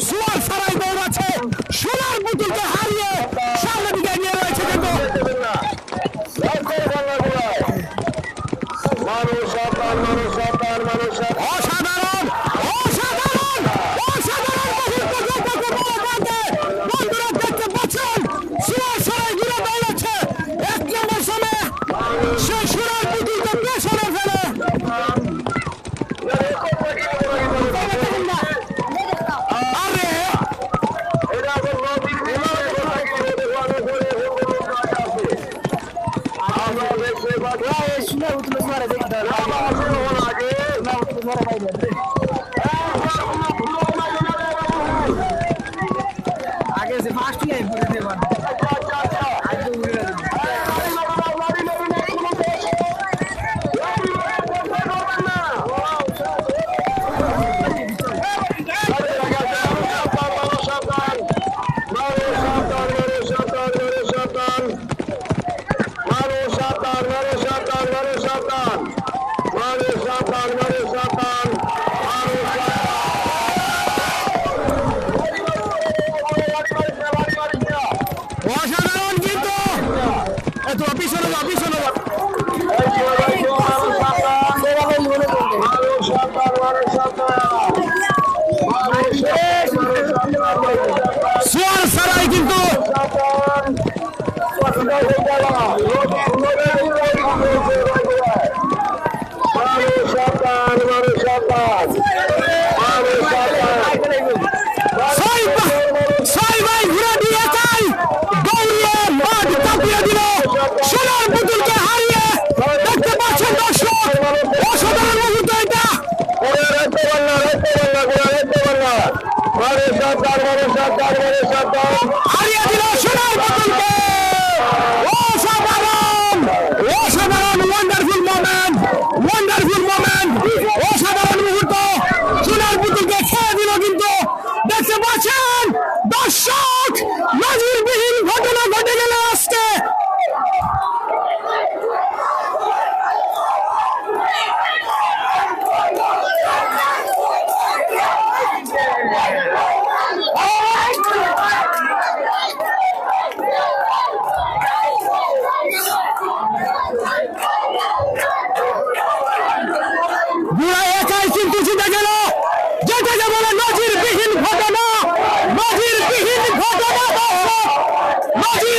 সোয়ার সারাই দৌড়াচ্ছে সোনার পুতুলকে হারিয়ে সামনে দিকে এগিয়ে রয়েছে কিন্তু অসাধারণ Wallahi shine mutum zuwa da zai da. Amma ko wala ke? রাহুলকে হারিয়ে দেখতে পাচ্ছেন দর্শক অসাধারণ মুহূর্ত এটা। হারিয়ে দিল সোনার বাংলাকে জিতে গেল। যেটাকে বলে নজিরবিহীন ঘটনা। নজিরবিহীন ঘটনা নজির